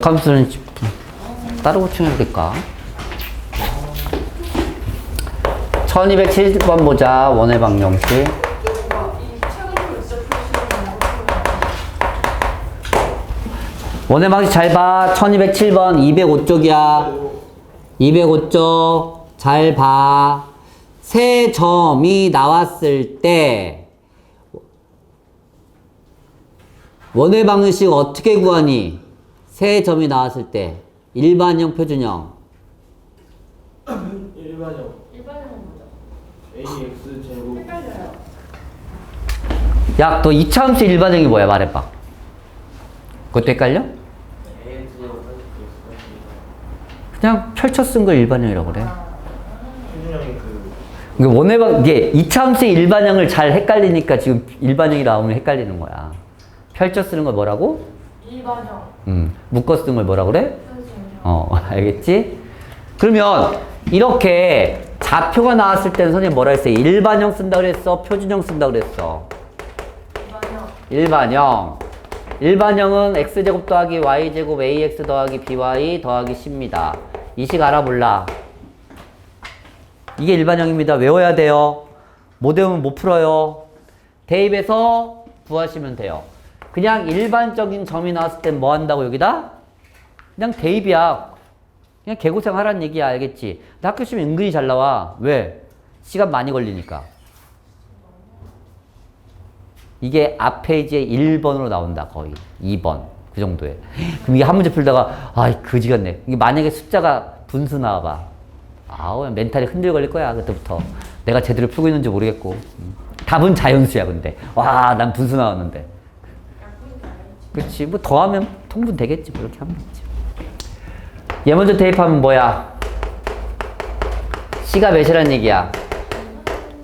함수는 따로 고충해 볼까? 1270번 보자, 원의 방정식. 원의 방식 잘 봐. 1207번, 205쪽이야. 205쪽. 잘 봐. 세 점이 나왔을 때, 원의 방식 어떻게 구하니? 세 점이 나왔을 때 일반형, 표준형. 일반형 ax 제곱 야, 너 이차함수 일반형이 뭐야? 말해봐. 그것도 헷갈려? ax 제곱 그냥 펼쳐 쓴 걸 일반형이라고 그래. 표준형이 그 이게 방 이게 이차함수의 일반형을 잘 헷갈리니까 지금 일반형이 나오면 헷갈리는 거야. 펼쳐 쓰는 걸 뭐라고? 일반형 음, 묶어 쓰는 걸 뭐라고 그래? 어, 알겠지? 그러면 이렇게 좌표가 나왔을 때는 선생님 뭐라 했어? 일반형 쓴다 그랬어? 표준형 쓴다 그랬어? 일반형 일반형. 일반형은 x제곱 더하기 y제곱 ax 더하기 by 더하기 c입니다. 이 식 알아볼라. 이게 일반형입니다. 외워야 돼요. 못 외우면 못 풀어요. 대입해서 구하시면 돼요. 그냥 일반적인 점이 나왔을 땐 뭐 한다고 여기다? 그냥 대입이야. 그냥 개고생 하라는 얘기야. 알겠지? 근데 학교 시험 은근히 잘 나와. 왜? 시간 많이 걸리니까. 이게 앞 페이지에 1번으로 나온다 거의 2번 그 정도에 그럼 이게 한 문제 풀다가 아이 그지 같네 이게 만약에 숫자가 분수 나와봐 아우 멘탈이 흔들 걸릴 거야 그때부터 내가 제대로 풀고 있는지 모르겠고 음. 답은 자연수야 근데 와 난 분수 나왔는데 그렇지 뭐 더하면 통분 되겠지 뭐 이렇게 하면 되지 얘 먼저 대입하면 뭐야 C가 몇이란 얘기야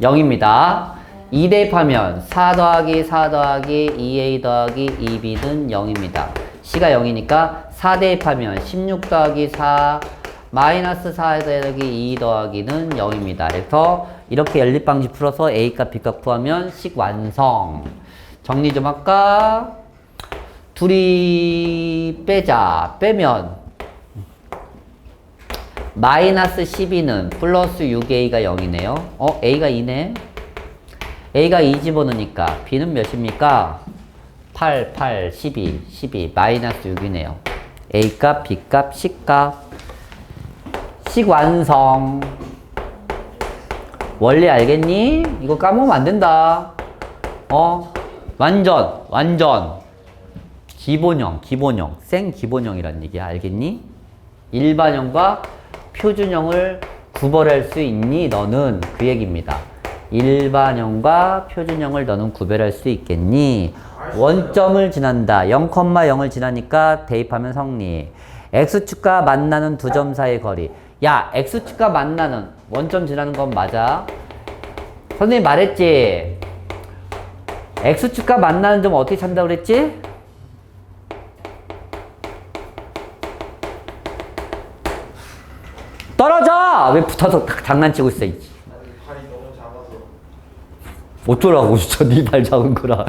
0입니다. 2 대입하면 4 더하기 4 더하기 2a 더하기 2b는 0입니다. C가 0이니까 4 대입하면 16 더하기 4 마이너스 4 더하기 2 더하기는 0입니다. 그래서 이렇게 연립방식 풀어서 a값 b값 구하면 식 완성. 정리 좀 할까? 둘이 빼자. 빼면 마이너스 12는 플러스 6a가 0이네요. 어, a가 2네. a가 2 집어넣으니까 b는 몇입니까? 8, 8, 12, 12, 마이너스 6이네요. a값, b값, c값. 식 완성. 원리 알겠니? 이거 까먹으면 안 된다. 어? 완전, 완전. 기본형, 기본형. 생 기본형이란 얘기야. 알겠니? 일반형과 표준형을 구별할 수 있니? 너는 그 얘기입니다. 일반형과 표준형을 너는 구별할 수 있겠니? 원점을 지난다. 0,0을 지나니까 대입하면 성리. x축과 만나는 두 점 사이의 거리. 야, x축과 만나는 원점 지나는 건 맞아. 선생님 말했지? x축과 만나는 점 어떻게 찾는다고 그랬지? 떨어져! 왜 붙어서 탁 장난치고 있어? 이. 발이 너무 작아서 어쩌라고 진짜 네 발 작은 거라.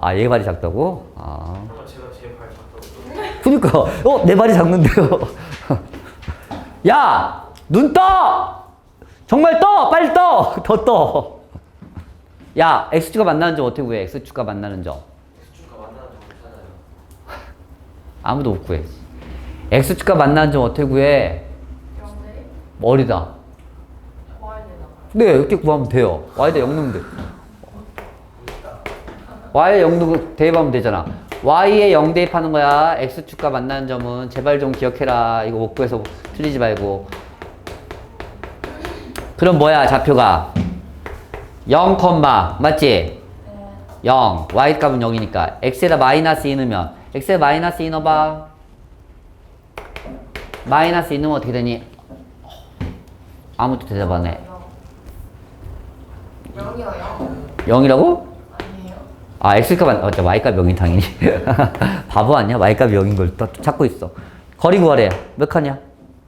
아, 얘 발이 작다고? 아. 한번 제가 제발 작다고 그니까, 어, 내 발이 작는데요. 야! 눈 떠! 정말 떠! 빨리 떠! 더 떠! 야, X축과 만나는 점 어떻게 구해? X축과 만나는 점. X축과 만나는 점 있잖아요 아무도 못 구해. X축과 만나는 점 어떻게 구해? 되나? 네, 이렇게 구하면 돼요. Y대 0 넣으면 돼. Y에 0 넣고 대입하면 되잖아. Y에 0 대입하는 거야. X축과 만나는 점은 제발 좀 기억해라. 이거 못 구해서 틀리지 말고. 그럼 뭐야, 좌표가? 0, 맞지? 네 0. Y 값은 0이니까. X에다 마이너스 2 넣으면. X에 마이너스 2 넣어봐. 마이너스 2 넣으면 어떻게 되니? 아무도 대답 안 해. 영이요 영 0이라고? 아니에요? 아, X값, 안- 어, 저 Y값 0인 당연히. 바보 아니야? Y값 0인 걸 또 찾고 있어. 거리 구하래. 몇 칸이야?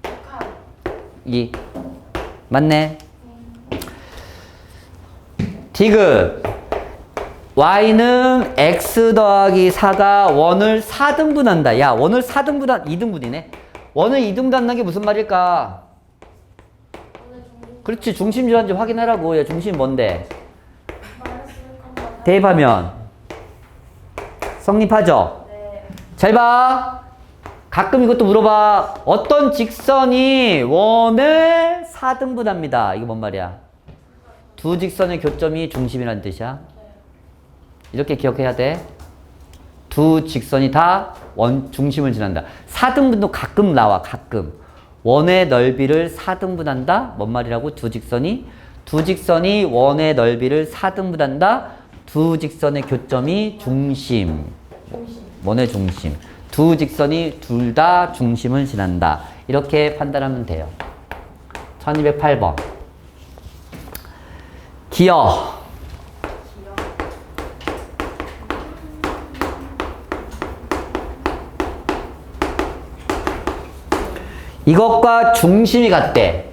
칸 2. 맞네. 디귿. y는 x 더하기 4가 원을 4등분한다. 야, 원을 4등분한 2등분이네. 원을 2등분한다는 게 무슨 말일까? 그렇지. 중심지란지 확인하라고. 야, 중심 뭔데? 마이너스 1,4. 대입하면 성립하죠? 네. 잘 봐. 가끔 이것도 물어봐. 어떤 직선이 원을 4등분합니다. 이거 뭔 말이야? 두 직선의 교점이 중심이라는 뜻이야. 이렇게 기억해야 돼. 두 직선이 다 원 중심을 지난다. 4등분도 가끔 나와. 가끔. 원의 넓이를 4등분한다. 뭔 말이라고? 두 직선이 두 직선이 원의 넓이를 4등분한다. 두 직선의 교점이 중심. 원의 중심. 두 직선이 둘 다 중심을 지난다. 이렇게 판단하면 돼요. 1208번. 기어. 이것과 중심이 같대.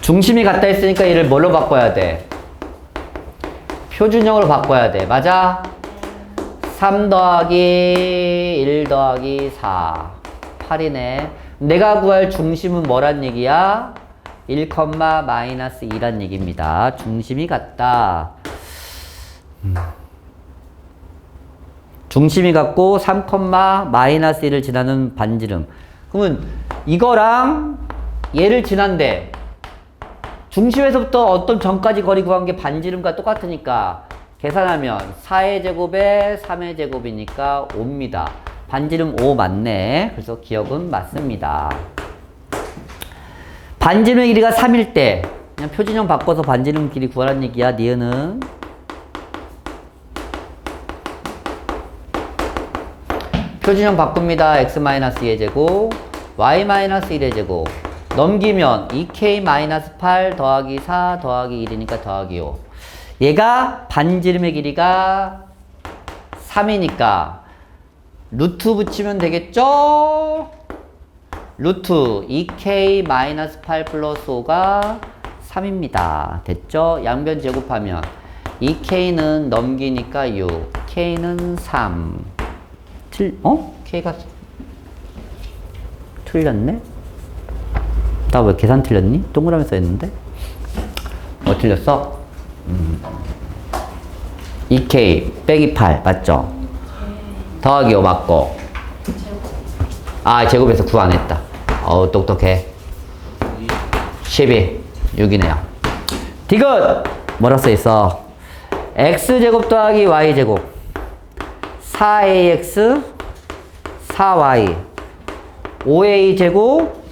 중심이 같다 했으니까 얘를 뭘로 바꿔야 돼? 표준형으로 바꿔야 돼. 맞아? 3 더하기 1 더하기 4. 8이네. 내가 구할 중심은 뭐란 얘기야? 1, 마이너스 2란 얘기입니다. 중심이 같다. 음. 중심이 같고 3, 마이너스 1을 지나는 반지름. 그러면 이거랑 얘를 지난데 중심에서부터 어떤 점까지 거리 구한 게 반지름과 똑같으니까 계산하면 4의 제곱에 3의 제곱이니까 5입니다. 반지름 5 맞네. 그래서 기억은 맞습니다. 반지름의 길이가 3일 때 그냥 표준형 바꿔서 반지름 길이 구하라는 얘기야. 니은은 표준형 바꿉니다. x-2의 제곱, y-1의 제곱. 넘기면 2k-8 더하기 4 더하기 1이니까 더하기 5. 얘가 반지름의 길이가 3이니까 루트 붙이면 되겠죠? 루트 2k-8 플러스 5가 3입니다. 됐죠? 양변 제곱하면 2k는 넘기니까 6, k는 3. 틀, 어? k가 틀렸네? 나 왜 계산 틀렸니? 동그라미 써있는데? 뭐 틀렸어? 음. 2k 빼기 8 맞죠? 더하기 5 맞고 아 제곱에서 9 안 했다 어우 똑똑해 12 6이네요 디귿 뭐라 써있어 x제곱 더하기 y제곱 4ax 4y 5a 제곱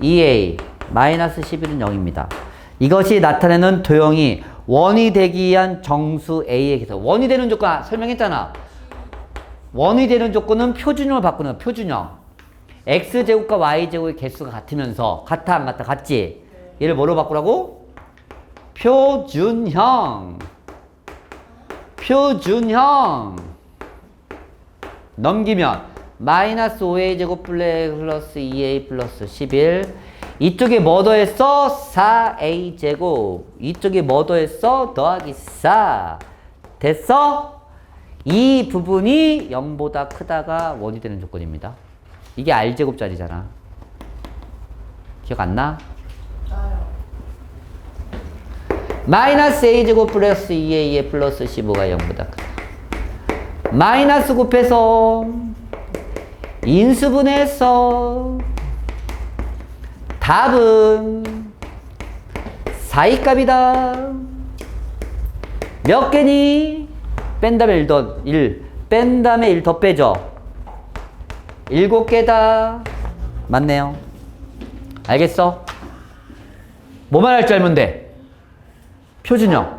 2a 마이너스 11은 0입니다. 이것이 나타내는 도형이 원이 되기 위한 정수 a의 계산. 원이 되는 조건 설명했잖아. 원이 되는 조건은 표준형을 바꾸는. 표준형. x 제곱과 y 제곱의 개수가 같으면서 같아 안 같아 같지? 얘를 뭐로 바꾸라고? 표준형. 표준형. 넘기면 마이너스 5a 제곱 플러스 2a 플러스 11 이쪽에 뭐 더했어? 4a 제곱 이쪽에 뭐 더했어? 더하기 4 됐어? 이 부분이 0보다 크다가 원이 되는 조건입니다 이게 r 제곱짜리잖아 기억 안 나? 마이너스 a 제곱 플러스 2a의 플러스 15가 0보다 크다. 마이너스 곱해서 인수분해서 답은 4위값이다. 몇 개니? 뺀 다음에 1 더, 1. 뺀 다음에 1 더 빼죠. 7개다. 맞네요. 알겠어? 뭐만 할줄 알면 돼? 표준형.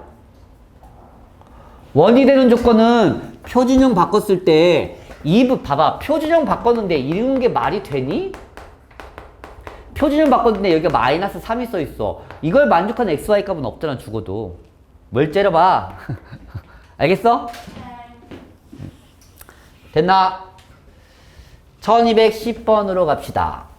원이 되는 조건은 표준형 바꿨을 때, 이 부, 봐봐. 표준형 바꿨는데 이런 게 말이 되니? 표준형 바꿨는데 여기가 마이너스 3이 써 있어. 이걸 만족하는 XY 값은 없잖아, 죽어도. 뭘 째려봐. 알겠어? 됐나? 1210번으로 갑시다.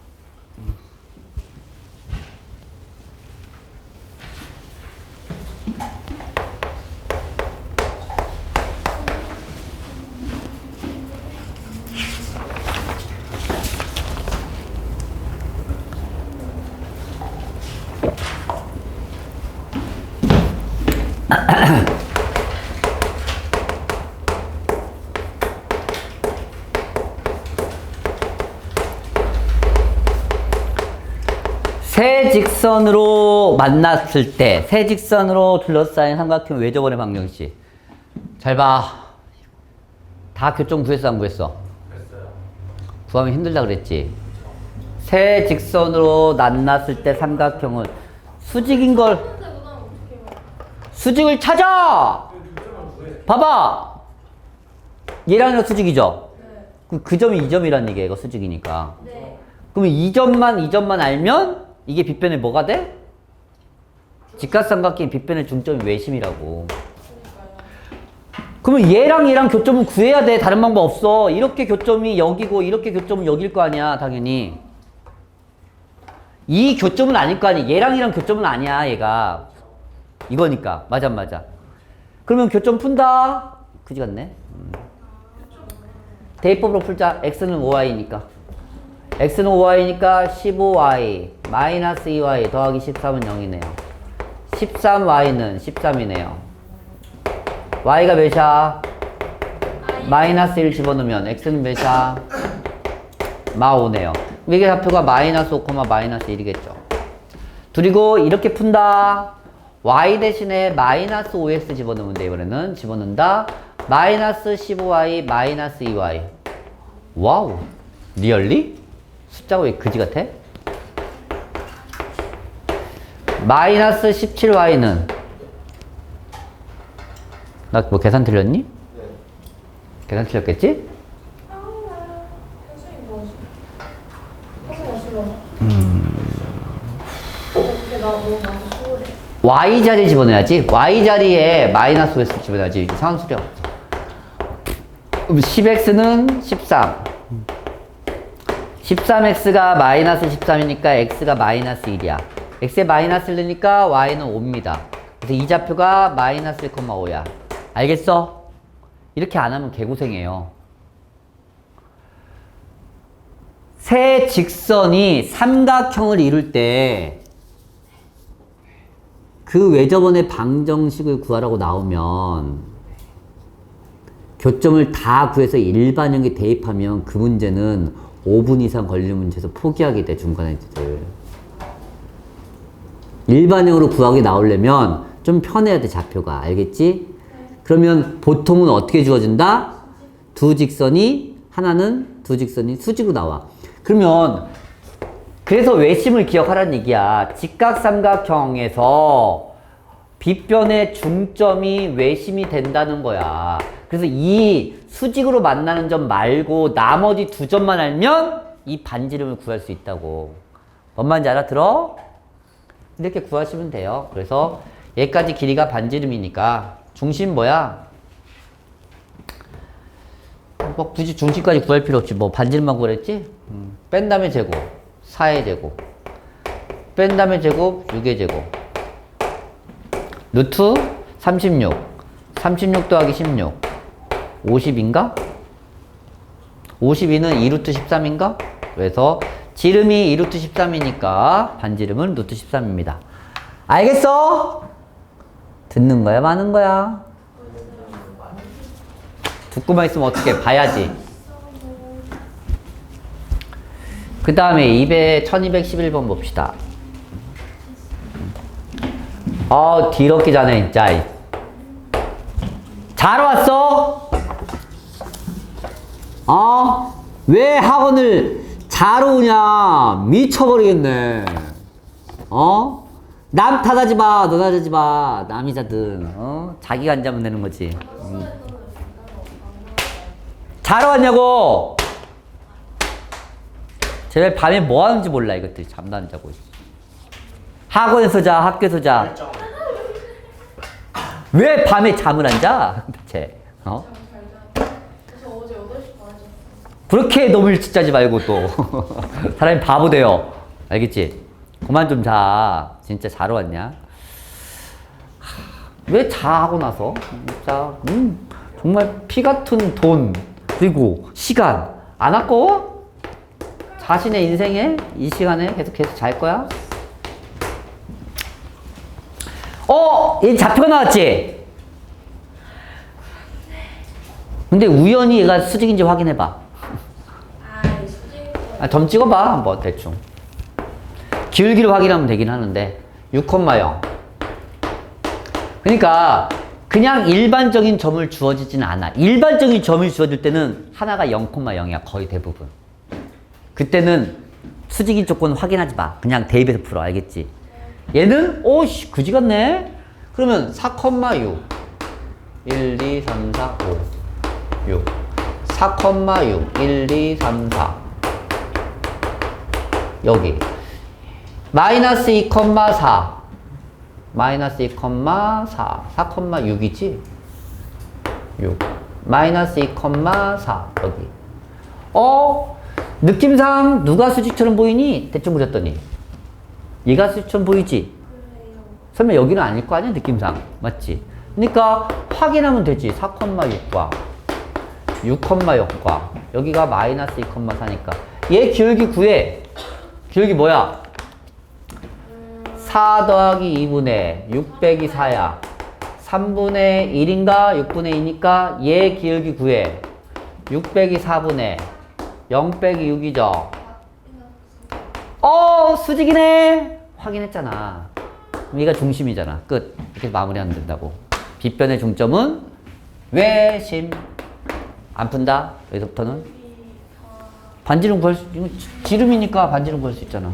세 직선으로 만났을 때, 세 직선으로 둘러싸인 삼각형 외접원의 방정식. 잘 봐. 다 교점 구했어, 안 구했어? 구하면 힘들다 그랬지. 세 직선으로 만났을 때 삼각형은 수직인 걸? 수직을 찾아. 봐봐. 얘랑 얘랑 수직이죠. 네. 그럼 그 점이 이 점이란 얘기야. 이거 수직이니까. 네. 그러면 이 점만 이 점만 알면 이게 빗변의 뭐가 돼? 직각삼각형 빗변의 중점이 외심이라고. 그러면 얘랑 얘랑 교점은 구해야 돼. 다른 방법 없어. 이렇게 교점이 여기고 이렇게 교점은 여길 거 아니야. 당연히. 이 교점은 아닐 거 아니야. 얘랑 얘랑 교점은 아니야. 얘가. 이거니까. 맞아 맞아. 그러면 교점 푼다. 그지 같네. 음. 대입법으로 풀자. x는 5y니까. x는 5y니까 15y 마이너스 2y 더하기 13은 0이네요. 13y는 13이네요. y가 몇이야? 마이너스 1 집어넣으면 x는 몇이야? 마 5네요. 이게 좌표가 마이너스 5, 마이너스 1이겠죠. 그리고 이렇게 푼다. y 대신에 마이너스 5x 집어넣으면 돼, 이번에는. 집어넣는다. 마이너스 15y, 마이너스 2y. 와우. 리얼리? 숫자가 왜 그지 같아? 마이너스 17y는 나 뭐 계산 틀렸니? 네. 계산 틀렸겠지? 음. y 자리에 집어넣어야지. y 자리에 마이너스 5x 집어넣어야지. 그럼 10x는 13. 13x가 마이너스 13이니까 x가 마이너스 1이야. X에 마이너스를 넣으니까 y는 5입니다. 그래서 이 좌표가 마이너스 1,5야. 알겠어? 이렇게 안 하면 개고생해요. 세 직선이 삼각형을 이룰 때 그 외접원의 방정식을 구하라고 나오면 교점을 다 구해서 일반형에 대입하면 그 문제는 5분 이상 걸리는 문제에서 포기하게 돼 중간에 애들 일반형으로 구하게 나오려면 좀 편해야 돼 좌표가 알겠지? 그러면 보통은 어떻게 주어진다? 두 직선이 하나는 두 직선이 수직으로 나와 그러면 그래서 외심을 기억하라는 얘기야. 직각삼각형에서 빗변의 중점이 외심이 된다는 거야. 그래서 이 수직으로 만나는 점 말고 나머지 두 점만 알면 이 반지름을 구할 수 있다고. 뭔 말인지 알아들어? 이렇게 구하시면 돼요. 그래서 얘까지 길이가 반지름이니까 중심 뭐야? 뭐 굳이 중심까지 구할 필요 없지. 뭐 반지름만 구했지? 음. 뺀 다음에 제곱, 4의 제곱. 뺀 다음에 제곱, 6의 제곱. 루트 36. 36 더하기 16. 50인가? 52는 2루트 13인가? 그래서 지름이 2루트 13이니까 반지름은 루트 13입니다. 알겠어? 듣는 거야, 마는 거야? 듣고만 있으면 어떻게 봐야지. 그 다음에 200, 1211번 봅시다. 아, 뒤럽기 전에 진짜. 잘 왔어? 어? 왜 학원을 잘 오냐? 미쳐버리겠네. 어? 남 탓하지 마, 너 탓하지 마. 남이자든, 어? 자기가 안 자면 되는 거지. 음. 잘 왔냐고! 쟤왜 밤에 뭐 하는지 몰라, 이것들이. 잠도 안 자고. 학원에서 자, 학교에서 자. 왜 밤에 잠을 안 자? 대체. 어? 잘 자. 저 어제 8시 반에 잤어요. 그렇게 너무 일찍 자지 말고 또. 사람이 바보 돼요. 알겠지? 그만 좀 자. 진짜 잘 왔냐? 왜 자하고 나서? 진짜, 음, 정말 피 같은 돈, 그리고 시간. 안 아까워? 자신의 인생에 이 시간에 계속 계속 잘 거야? 어! 이 좌표가 나왔지? 근데 우연히 얘가 수직인지 확인해봐. 아, 점 찍어봐 한번 대충. 기울기를 확인하면 되긴 하는데 6,0. 그러니까 그냥 일반적인 점을 주어지진 않아. 일반적인 점을 주어질 때는 하나가 0,0이야 거의 대부분. 그때는 수직인 조건 확인하지 마. 그냥 대입해서 풀어 알겠지? 얘는 오씨 그지 같네. 그러면 4,6 1, 2, 3, 4, 5 6 4,6 1, 2, 3, 4 여기. 마이너스 2,4 마이너스 2,4 4,6이지? 6 마이너스 2,4 여기. 어? 느낌상 누가 수직처럼 보이니? 대충 그렸더니. 얘가 수직처럼 보이지? 설마 여기는 아닐 거 아니야 느낌상. 맞지? 그러니까 확인하면 되지. 4,6과 6,6과. 여기가 마이너스 2,4니까. 얘 기울기 구해 기울기 뭐야? 4 더하기 2분의 6 빼기 4야. 3분의 1인가? 6분의 2니까 얘 기울기 구해 6 빼기 4분의 0 빼기 6이죠. 어 수직이네. 확인했잖아. 얘가 중심이잖아. 끝. 이렇게 마무리하면 된다고. 빗변의 중점은 외심. 안 푼다. 여기서부터는 반지름 구할 수 지름이니까 반지름 구할 수 있잖아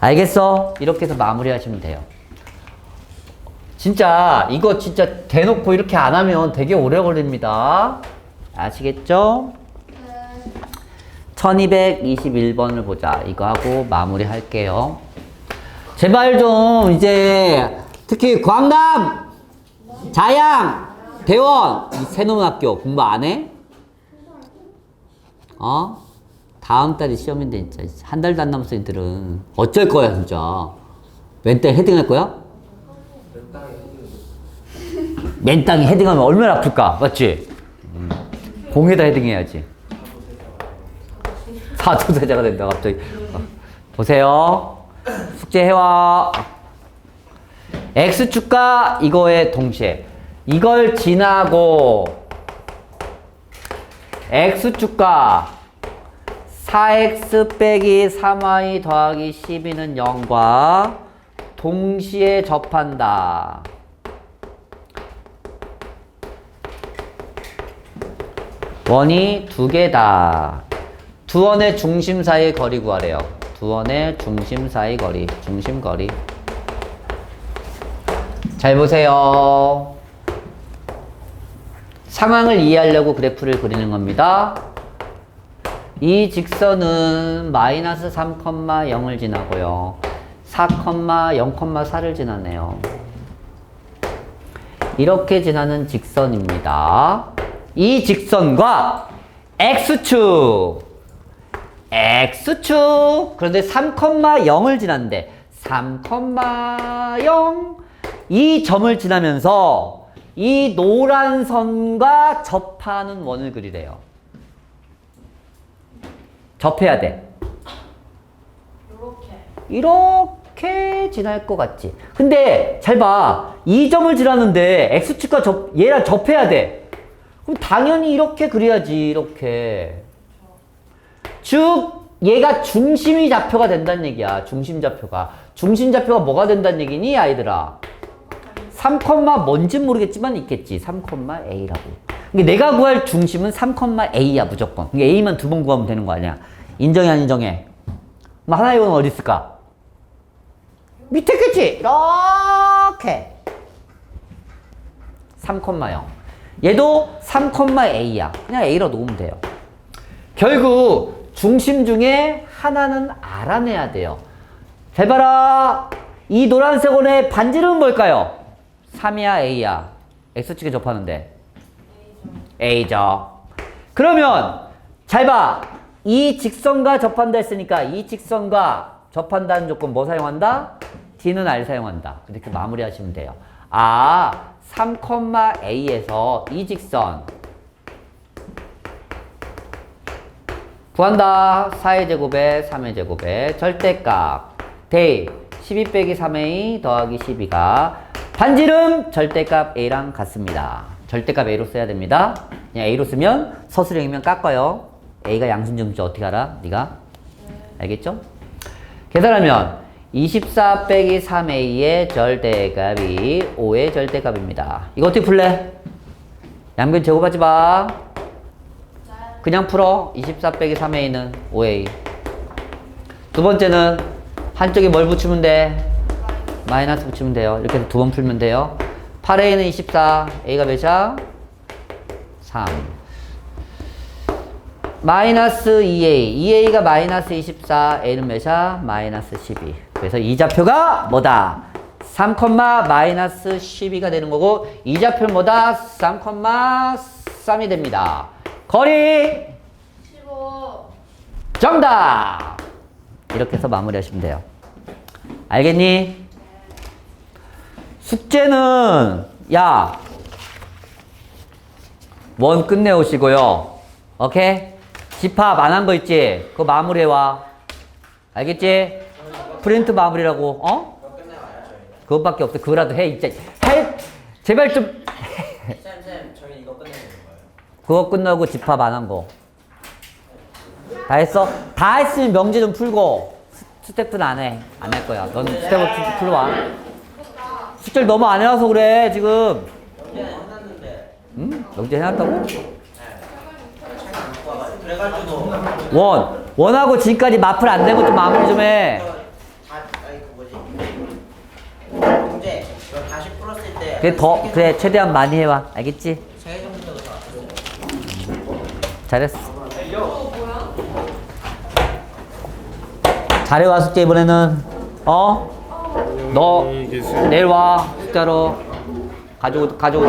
알겠어 이렇게 해서 마무리하시면 돼요 진짜 이거 진짜 대놓고 이렇게 안 하면 되게 오래 걸립니다 아시겠죠? 네. 1221번을 보자. 이거 하고 마무리 할게요. 제발 좀 이제 특히 광남, 자양, 대원 이 새로운 학교 공부 안 해? 어? 다음 달이 시험인데 진짜 한 달도 안 남았어 얘들은. 어쩔 거야 진짜. 왼땅 헤딩할 거야? 맨땅이 헤딩하면 얼마나 아플까 맞지? 음. 공에다 헤딩해야지. 사도세자가 된다 갑자기. 어, 보세요. 숙제 해와. X축과 이거에 동시에. 이걸 지나고 x축과 4x 빼기 3y 더하기 12는 0과 동시에 접한다 원이 두 개다. 두 원의 중심 사이의 거리 구하래요. 두 원의 중심 사이 거리, 중심 거리. 잘 보세요. 상황을 이해하려고 그래프를 그리는 겁니다. 이 직선은 마이너스 3,0을 지나고요. 4,0,4를 지나네요. 이렇게 지나는 직선입니다. 이 직선과 X축, X축, 그런데 3,0을 지났는데 3,0, 이 점을 지나면서 이 노란 선과 접하는 원을 그리래요. 접해야 돼. 요렇게. 이렇게 지날 것 같지. 근데 잘 봐. 이 점을 지났는데 x축과 접, 얘랑 접해야 돼. 그럼 당연히 이렇게 그려야지. 이렇게. 즉 얘가 중심이 좌표가 된다는 얘기야. 중심 좌표가. 중심 좌표가 뭐가 된다는 얘기니 아이들아? 3, 뭔진 모르겠지만 있겠지. 3,a라고. 그러니까 내가 구할 중심은 3,a야 무조건. 그러니까 a만 두 번 구하면 되는 거 아니야. 인정해 안 인정해? 그럼 하나의 원은 어디 있을까? 밑에 있겠지? 이렇게 3,0 얘도 3,a야 그냥 a로 놓으면 돼요 결국 중심 중에 하나는 알아내야 돼요 잘 봐라 이 노란색 원의 반지름은 뭘까요? 3이야 a야 x축에 접하는데 a죠 그러면 잘 봐 이 직선과 접한다 했으니까 이 직선과 접한다는 조건 뭐 사용한다? D는 R 사용한다. 이렇게 마무리하시면 돼요. 아, 3,a에서 이 직선 구한다. 4의 제곱에 3의 제곱에 절대값 대입 12 빼기 3a 더하기 12가 반지름 절대값 a랑 같습니다. 절대값 A로 써야 됩니다. 그냥 A로 쓰면 서술형이면 깎아요. A가 양순점인지 어떻게 알아? 네가? 알겠죠? 계산하면 24 빼기 3A의 절대값이 5의 절대값입니다. 이거 어떻게 풀래? 양변 제곱하지 마. 그냥 풀어. 24 빼기 3A는 5A. 두 번째는 한쪽에 뭘 붙이면 돼? 마이너스 붙이면 돼요. 이렇게 해서 두 번 풀면 돼요. 8A는 24, A가 몇이야? 3. 마이너스 2A, 2A가 마이너스 24, A는 몇이야? 마이너스 12. 그래서 이 좌표가 뭐다? 3, 마이너스 12가 되는 거고 이 좌표는 뭐다? 3, 3이 됩니다. 거리 15. 정답! 이렇게 해서 마무리하시면 돼요. 알겠니? 숙제는 야, 원 끝내오시고요. 오케이? 집합 안 한 거 있지? 그거 마무리해와. 알겠지? 프린트 마무리라고, 어? 그것밖에 없어. 그거라도 해, 진짜. 해! 제발 좀, 쌤쌤 저희 이거 끝내는 거예요. 그거 끝나고 집합 안 한 거. 다 했어? 다 했으면 명제 좀 풀고 스- 스텝은 안 해. 안 할 거야. 넌 스텝을 풀- 풀러 와. 숙제를 너무 안 해와서 그래 지금. 응? 명제 해놨다고? 원. 원하고 지금까지 마플 안된것좀 마무리 좀 해. 다 아니 그 뭐지 영재 더 그래 최대한 많이 해와. 알겠지? 잘했어. 잘해와 숙제 이번에는. 어? 너 내일 와 숙제로. 가지고 가지고